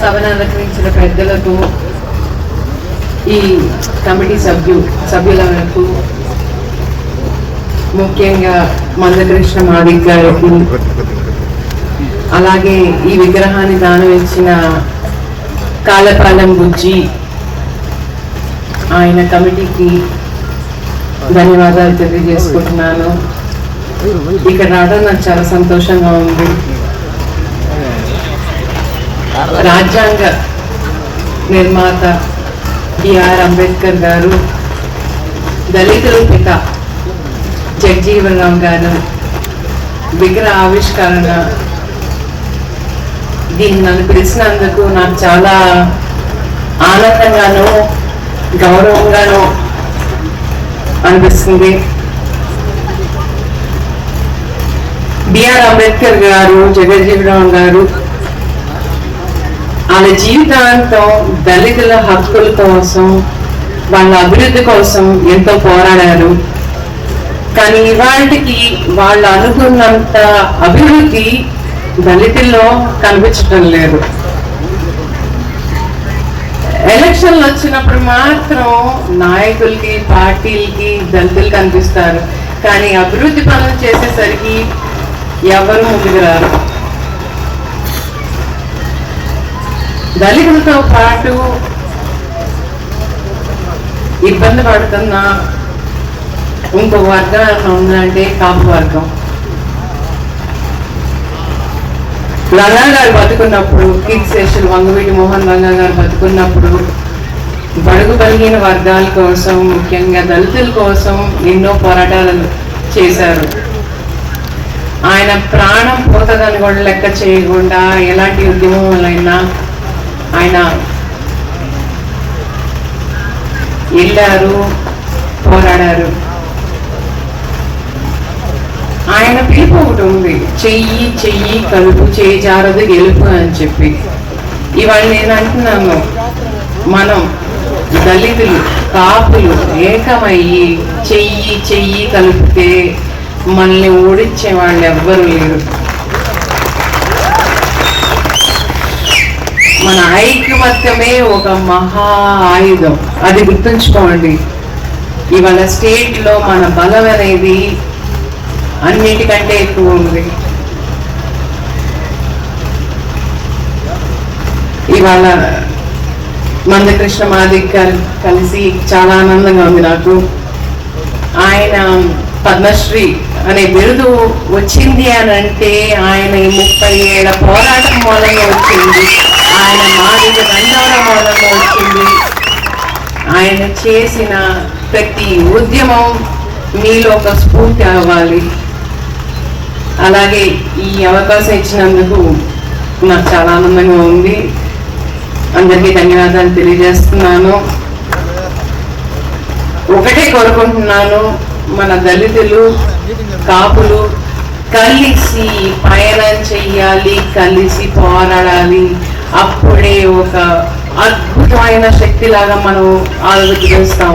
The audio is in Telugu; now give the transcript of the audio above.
సభను అలంకరించిన పెద్దలకు ఈ కమిటీ సభ్యు సభ్యులకు ముఖ్యంగా మందకృష్ణ మాదిక్ గారికి అలాగే ఈ విగ్రహాన్ని దానం ఇచ్చిన కాలపాలెం బుజ్జి ఆయన కమిటీకి ధన్యవాదాలు తెలియజేసుకుంటున్నాను. ఇక్కడ రావడం నాకు చాలా సంతోషంగా ఉంది. రాజ్యాంగ నిర్మాత బిఆర్ అంబేద్కర్ గారు దళితుల పిత జగజీవన్ రామ్ గారు విగ్రహ ఆవిష్కరణ దీన్ని నన్ను పిలిచినందుకు నాకు చాలా ఆనందంగాను గౌరవంగాను అనిపిస్తుంది. బిఆర్ అంబేద్కర్ గారు జగజ్జీవరామ్ గారు ఆమె జీవితాంతం దళితుల హక్కుల కోసం వాళ్ళ అభివృద్ధి కోసం ఎంతో పోరాడారు. కానీ ఇవాటికి వాళ్ళు అనుకున్నంత అభివృద్ధి దళితుల్లో కనిపించడం లేదు. ఎలక్షన్లు వచ్చినప్పుడు మాత్రం నాయకులకి పార్టీలకి దళితులు కనిపిస్తారు. కానీ అభివృద్ధి పనులు చేసేసరికి ఎవరు ముందుకు రారు. దళితులతో పాటు ఇబ్బంది పడుతున్న ఇంకో వర్గం ఉందంటే కాపు వర్గం. లంగా గారు బతుకున్నప్పుడు కిడ్ శేషులు వంగవీటి మోహన్ లంగా గారు బతుకున్నప్పుడు బడుగు బలిగిన వర్గాల కోసం ముఖ్యంగా దళితుల కోసం ఎన్నో పోరాటాలు చేశారు. ఆయన ప్రాణం పోతుందని కూడా లెక్క చేయకుండా ఎలాంటి ఉద్యమంలైనా ఆయన వెళ్ళారు పోరాడారు. ఆయన పిలుపు ఒకటి ఉంది చెయ్యి చెయ్యి కలుపు చేజారదు గెలుపు అని చెప్పి. ఇవాళ నేను అంటున్నాను మనం దళితులు కాపులు ఏకమయ్యి చెయ్యి చెయ్యి కలిపితే మనల్ని ఓడించే వాళ్ళు ఎవ్వరు లేరు. మన ఐక్యమత్యమే ఒక మహా ఆయుధం. అది గుర్తుంచుకోండి. ఇవాళ స్టేట్లో మన బలం అనేది అన్నిటికంటే ఎక్కువ ఉంది. ఇవాళ మందకృష్ణ మాదిక్ గారు కలిసి చాలా ఆనందంగా ఉంది నాకు. ఆయన పద్మశ్రీ అనే బిరుదు వచ్చింది అని అంటే ఆయన ఈ ముప్పై ఏళ్ళ పోరాటం మూలంగా వచ్చింది ఆయన మాదిగ రంగవరం మూలంగా వచ్చింది ఆయన చేసిన ప్రతి ఉద్యమం మీలో ఒక స్ఫూర్తి అవ్వాలి. అలాగే ఈ అవకాశం ఇచ్చినందుకు నాకు చాలా ఆనందంగా ఉంది. అందరికీ ధన్యవాదాలు తెలియజేస్తున్నాను. ఒకటే కోరుకుంటున్నాను మన దళితులు కాపులు కలిసి పయనం చెయ్యాలి కలిసి పోరాడాలి. అప్పుడే ఒక అద్భుతమైన శక్తిలాగా మనం ఆలోచిస్తాం